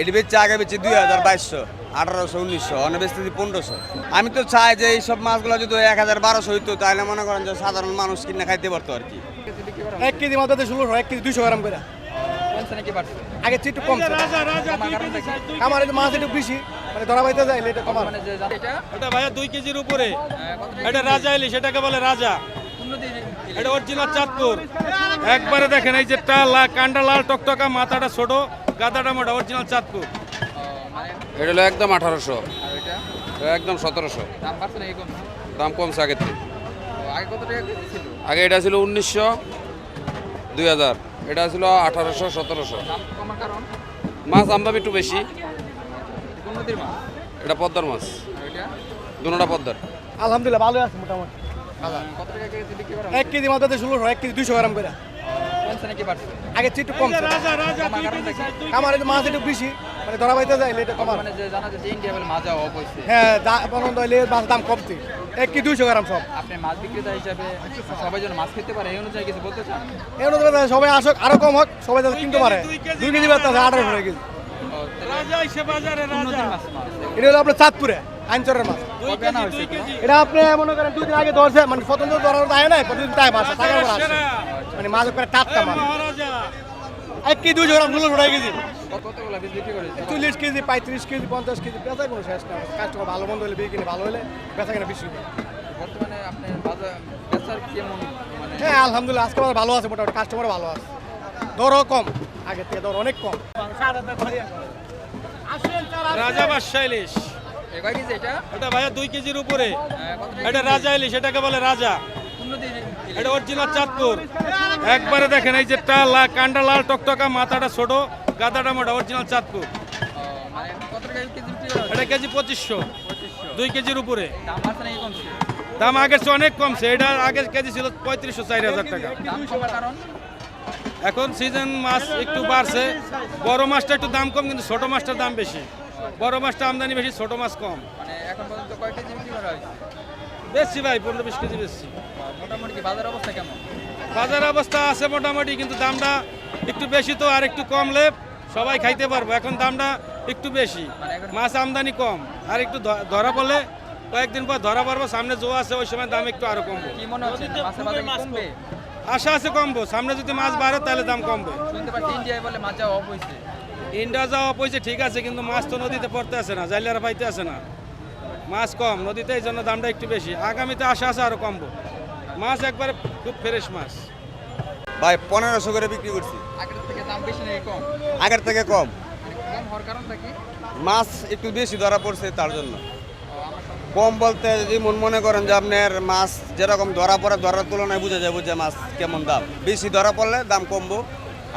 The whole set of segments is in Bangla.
এটি বেচছে আগে বেচছে দুই হাজার বাইশশো আঠারোশো উনিশশো অনেক বেচতেছি পনেরোশো। আমি তো চাই যে এইসব মাছগুলো যদি এক হাজার বারোশো হইতো তাহলে মনে করেন যে সাধারণ মানুষ কিনে খাইতে পারতো আর কি। এক কেজি মাছ ষোলোশো এক কেজি দুইশো গ্রাম করে। আগে একটু আমার একটু মাছ একটু বেশি মানে ধরা পাইতে যায় এটা কমার। মানে এটা? ভাইয়া দুই কেজির উপরে। টাকা এটা রাজা ইলিশ এটাকে বলে রাজা। এটা অরিজিনাল চাঁদপুর। একবারে দেখেন এই যে টা লা- কান্ডা লাল টকটকা মাথাটা ছোট। গাদাটা মোটা অরিজিনাল চাঁদপুর। এটা হলো একদম আঠারোশো। একদম সতেরোশো। দাম কমছে দাম আগের থেকে। আগে এটা ছিল উনিশশো দুই হাজার। এটা ছিল আঠারোশো সতেরোশো। দাম কমার কারণ? মাছ আমদাম একটু বেশি। এটা উন্নতির মাছ? এটা পদ্মার মাছ। দুটা পদ্মার। আলহামদুলিল্লাহ ভালো আছে মোটামুটি। কত টাকা কেজি বিক্রি করা এক কেজি মাছ ষোলোশো এক কেজি দুইশো গ্রাম করে। কমছে নাকি বাড়ছে? আগে চেয়ে একটু কমছে। কমার কারণ দেখি আমার একটু মাছ একটু বেশি মানে ধরা পাইতে যায় এটা কমার। মানে জানা যাচ্ছে ইন্ডিয়া বলে মাছ অফ হয়েছে হ্যাঁ বন্ধ হইলে মাছ দাম কমছে। এক কেজি দুইশো গ্রাম সব। আপনি মাছ বিক্রেতা হিসাবে সবাই যেন মাছ খেতে পারে এই অনুযায়ী কিছু বলতে চান? এর মধ্যে সবাই আসুক আরও কম হোক সবাই যাতে কিনতে পারে। দুই কেজি আঠারোশো কেজি। রাজা বাজারে রাজা। এটা হলো আপনার চাঁদপুরে। আইনচরের মাছ। এটা আপনি মনে করেন দুই দিন আগে ধরছে মানে স্বতন্ত্র ধরার তাই না প্রতিদিন তাই মাছ টাকার মাছ মানে মাছ করে টাটকা মাছ। এক কেজি গ্রাম কেজি। চল্লিশ কেজি পঁয়ত্রিশ কেজি পঞ্চাশ কেজি বেচা কোনো শেষ না কাস্টমার ভালো মন্দ হলে বিক্রি ভালো হলে বেচা কিনা বেশি হবে। বর্তমানে আপনার বাজার বেচার কেমন মানে? হ্যাঁ আলহামদুলিল্লাহ আজকে ভালো আছে মোটামুটি কাস্টমার ভালো আছে। দরও কম আগের থেকে দর অনেক কম। রাজা বাদশা ইলিশ এ কয় কেজি এটা? এটা ভাইয়া দুই কেজির উপরে। এটা রাজা ইলিশ এটাকে বলে রাজা। এটা অরিজিনাল চাঁদপুর। একবারে দেখেন এই যে টা লা- কান্ডা লাল টকটকা মাথাটা ছোট গাদাটা মোটা অরিজিনাল চাঁদপুর। মানে এটা কেজি পঁচিশশো। দুই কেজির উপরে। দাম আগের চেয়ে অনেক কমছে। এটা আগের কেজি ছিল পঁয়ত্রিশশো চার হাজার টাকা। এখন সিজন মাছ একটু বাড়ছে। বড় মাছটা একটু দাম কম কিন্তু ছোট মাছটার দাম বেশি। বড় মাছটা আমদানি বেশি ছোট মাছ কম। মানে এখন পর্যন্ত কয় কেজি বিক্রি করা হয়েছে? বেশি ভাই পনেরো বিশ কেজি বেশি। মোটামুটি কি বাজার অবস্থা কেমন? বাজার অবস্থা আছে মোটামুটি কিন্তু দামটা একটু বেশি তো আর একটু কমলে সবাই খাইতে পারব। এখন দামটা একটু বেশি। মানে মাছ আমদানি কম আর একটু ধরা পড়লে কয়েকদিন পর ধরা পড়ব সামনে জো আছে ওই সময় দাম একটু আরও কমবে। কি মনে হচ্ছে? আশা আছে কমবো সামনে যদি মাছ বাড়ে তাহলে দাম কমবে। শুনতে পাচ্ছি ইন্ডিয়ায় বলে মাছ যাওয়া অফ হয়েছে। ইন্ডিয়া যাওয়া পয়সা ঠিক আছে কিন্তু মাছ তো নদীতে পড়তে আসে না জাইলারা পাইতে আসে না। মাছ কম নদীতে এই জন্য দামটা একটু বেশি। আগামীতে আশা আছে আরও কমবো। মাছ একবারে খুব ফ্রেশ মাছ। ভাই পনেরোশো করে বিক্রি করছি। আগের থেকে দাম বেশি নাকি কম? আগের থেকে কম। কম হওয়ার কারণটা কি? মাছ একটু বেশি ধরা পড়ছে তার জন্য। কম বলতে যদি মন মনে করেন যে আপনার মাছ যেরকম ধরা পড়ে, ধরার তুলনায় বোঝা যাবে যে মাছ কেমন দাম। বেশি ধরা পড়লে দাম কমবো,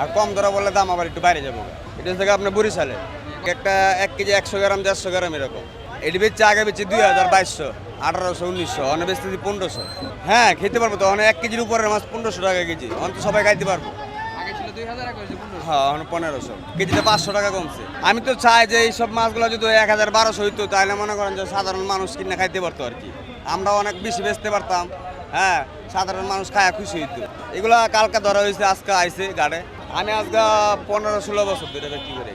আর কম ধরা পড়লে দাম আবার একটু বাইরে যাব। এটা থেকে আপনার বরিশালে। একটা এক কেজি একশো গ্রাম, দেড়শো গ্রাম এরকম। এটি বেচছে আগে বেচছে দুই হাজার বাইশশো, আঠারোশো, উনিশশো, অনেক বেচতেছি পনেরোশো। হ্যাঁ খেতে পারব তো, অনেক এক কেজির উপরের মাছ পনেরোশো টাকা কেজি। অন্ত সবাই খাইতে পারব। আগে ছিল দুই হাজার হ্যাঁ পনেরোশো। কেজিতে পাঁচশো টাকা কমছে। আমি তো চাই যে এইসব মাছগুলো যদি এক হাজার বারোশো হইতো, তাহলে মনে করেন যে সাধারণ মানুষ কিনে খাইতে পারতো আর কি। আমরা অনেক বেশি বেচতে পারতাম হ্যাঁ সাধারণ মানুষ খায় খুশি হইতো। এগুলা কালকে ধরা হয়েছে, আজকে আইসে গাড়ে। আমি আজকে পনেরো ষোলো বছর ধরে বিক্রি করে।